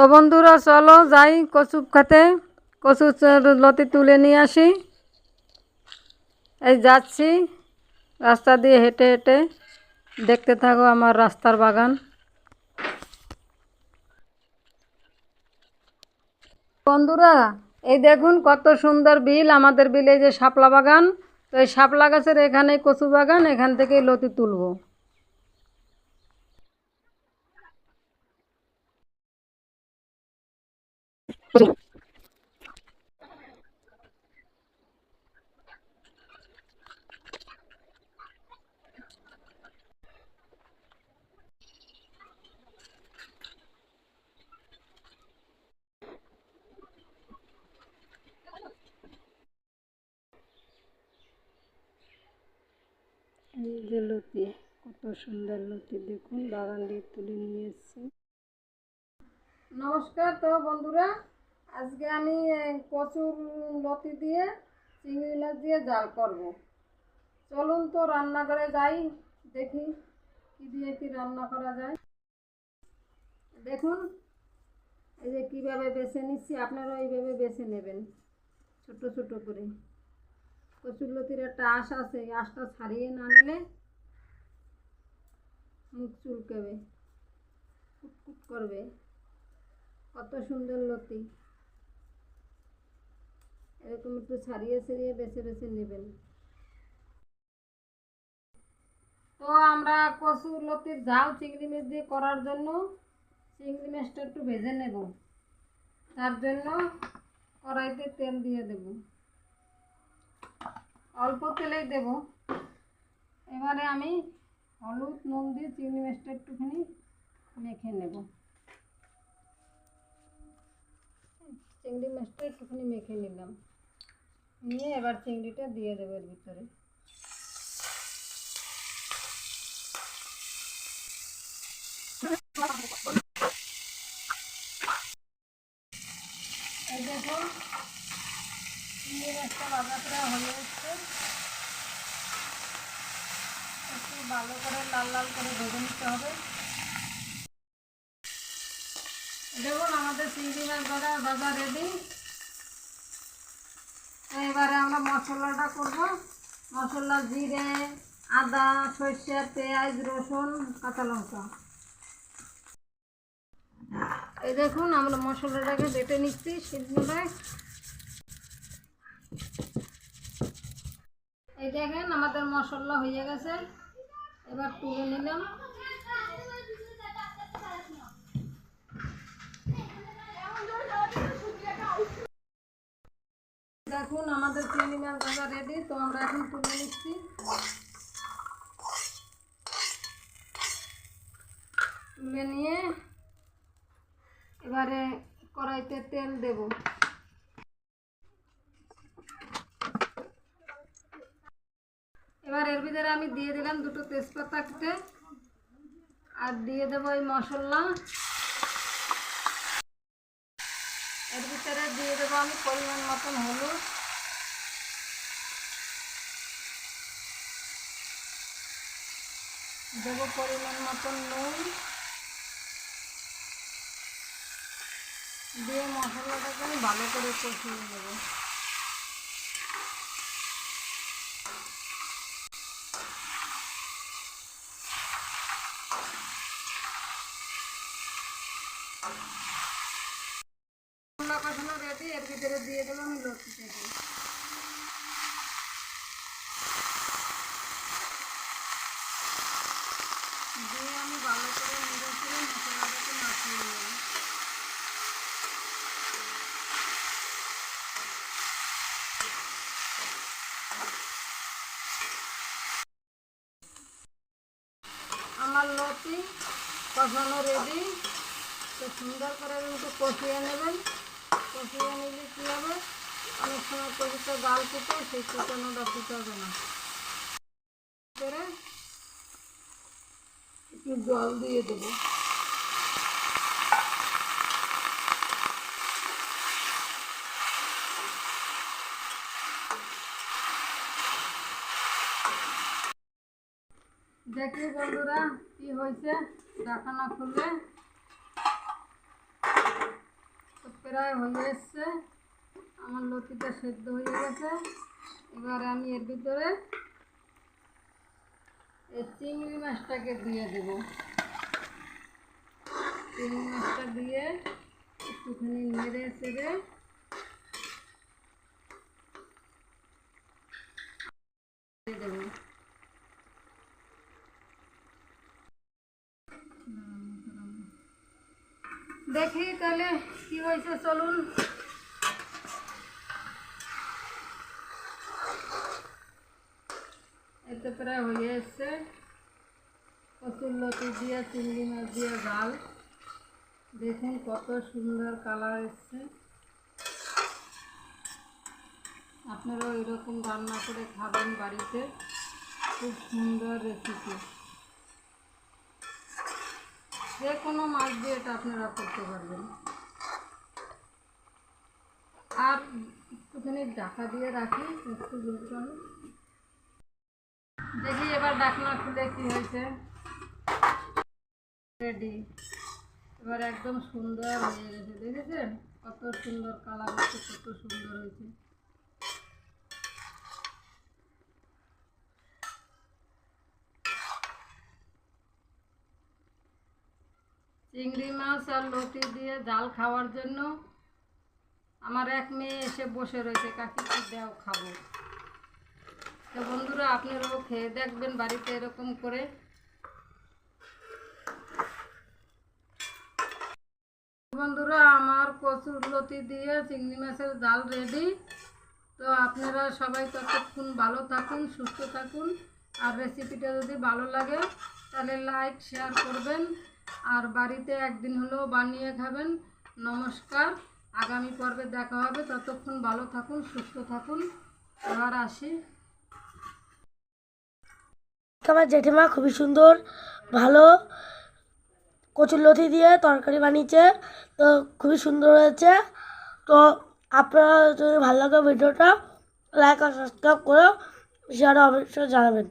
তো বন্ধুরা, চলো যাই কচু খাতে। কচু লতি তুলে নিয়ে আসি। এই যাচ্ছি, রাস্তা দিয়ে হেঁটে হেঁটে। দেখতে থাকো আমার রাস্তার বাগান। বন্ধুরা, এই দেখুন কত সুন্দর বিল, আমাদের বিলে যে শাপলা বাগান। তো এই শাপলা গাছের এখানে কচু বাগান, এখান থেকেই লতি তুলবো। এই যে লতি, কত সুন্দর লতি, দেখুন, বাগান দিয়ে তুলে নিয়ে এসেছি। নমস্কার তো বন্ধুরা। আজকে আমি কচুর লতি দিয়ে, চিংড়ি মাছ দিয়ে জাল করব। চলুন তো রান্নাঘরে যাই, দেখি কি দিয়ে কি রান্না করা যায়। দেখুন, এই যে কীভাবে বেছে নিচ্ছি আপনারা এইভাবে বেছে নেবেন, ছোট ছোট করে। কচুর লতির একটা আশ আছে আঁশটা ছাড়িয়ে না নিলে মুখ চুলকাবে, কুটকুট করবে। কত সুন্দর লতি। এরকম একটু ছাড়িয়ে ছাড়িয়ে বেছে বেছে নেবেন। তো আমরা কচুর লতির ঝাল চিংড়ি মাছ দিয়ে করার জন্য চিংড়ি মাছটা একটু ভেজে নেব। তার জন্য কড়াইতে তেল দিয়ে দেবো। অল্প তেলেই দেব। এবারে আমি হলুদ, নুন দিয়ে চিংড়ি মাছটা একটুখানি মেখে নেব। চিংড়ি মাছটা একটুখানি মেখে নিলাম। নিয়ে এবার চিংড়িটা দিয়ে দেবো এর ভিতরে। প্রায় হয়ে একটু ভালো করে লাল লাল করে ভেজে নিতে হবে। দেখুন আমাদের চিংড়ি মাছ ভাজা রেডি এবারে আমরা মশলাটা করব। মশলা, জিরে, আদা, সর্ষে, পেঁয়াজ, রসুন, কাঁচা লঙ্কা। এই দেখুন, আমরা মশলাটাকে বেটে নিচ্ছি সিদ্ধটায় এই দেখেন, আমাদের মশলা হয়ে গেছে। এবার তুলে নিলাম দেখুন আমাদের চিংড়ি মাছ রেডি তো আমরা এখন তুলে নিচ্ছি। তুলে নিয়ে এবারে কড়াইতে তেল দেব। এবার এর ভিতরে আমি দিয়ে দিলাম দুটো তেজপাতা কেটে, আর দিয়ে দেবো এই মশলা। এর ভিতরে দিয়ে দেবো আমি পরিমাণ মতন হলুদ। দেবো পরিমাণ মতন নুন, দিয়ে মশলাটাকে আমি ভালো করে কষিয়ে নেব। মশলা কষানো রেডি, এর ভিতরে দিয়ে দেবো আমি লতিটাকে দিয়ে আমি ভালো করে নেড়ে নেব আমার লতি কষানো রেডি তো সুন্দর করে একটু কষিয়ে নেবেন। কষিয়ে নিলে কী হবে? অনেক সময় কষিতে গাল ফুটে, সেই ফুটানোটা ফুটাবে না করে একটু জল দিয়ে দেবো। দেখি বন্ধুরা কি হয়েছে ঢাকনা খুলে প্রায় হয়ে এসছে। আমার লতিটা সেদ্ধ হয়ে গেছে। এবার আমি এর ভিতরে এই চিংড়ি মাছটাকে দিয়ে দেব। চিংড়ি মাছটা দিয়ে একটুখানি নেড়ে চেড়ে দেখি তাহলে কি হয়েছে, চলুন। এতে প্রায় হয়ে এসছে। কচুর লতি দিয়ে, চিংড়ি মাছ দিয়ে ডাল দেখুন কত সুন্দর কালার এসছে। আপনারাও এরকম রান্না করে খাবেন বাড়িতে। খুব সুন্দর রেসিপি যে কোনো মাছ দিয়ে এটা আপনারা করতে পারবেন। আর একটুখানি ঢাকা দিয়ে রাখি, একটু জল দেখি এবার ঢাকনা খুলে কি হয়েছে। রেডি এবার একদম সুন্দর হয়ে গেছে, দেখেছেন? কত সুন্দর কালার হচ্ছে, কত সুন্দর হয়েছে। চিংড়ি মাছ আর লতি দিয়ে জাল খাওয়ার জন্য আমার এক মেয়ে এসে বসে রয়েছে, কাকি, কি দেও, খাব। তো বন্ধুরা, আপনারাও খেয়ে দেখবেন বাড়িতে এরকম করে। বন্ধুরা, আমার কচুর লতি দিয়ে চিংড়ি মাছের জাল রেডি তো আপনারা সবাই ততক্ষণ ভালো থাকুন, সুস্থ থাকুন। আর রেসিপিটা যদি ভালো লাগে, তাহলে লাইক শেয়ার করবেন। আর বাড়িতে একদিন হলেও বানিয়ে খাবেন। নমস্কার। আগামী পর্বে দেখা হবে। ততক্ষণ ভালো থাকুন, সুস্থ থাকুন। আর আসি। আমার জেঠিমা খুবই সুন্দর, ভালো। কচুর লথি দিয়ে তরকারি বানিয়েছে, তো খুবই সুন্দর হয়েছে। তো আপনারা যদি ভালো লাগে ভিডিওটা লাইক আর সাবস্ক্রাইব করে। শেয়ার অবশ্যই জানাবেন।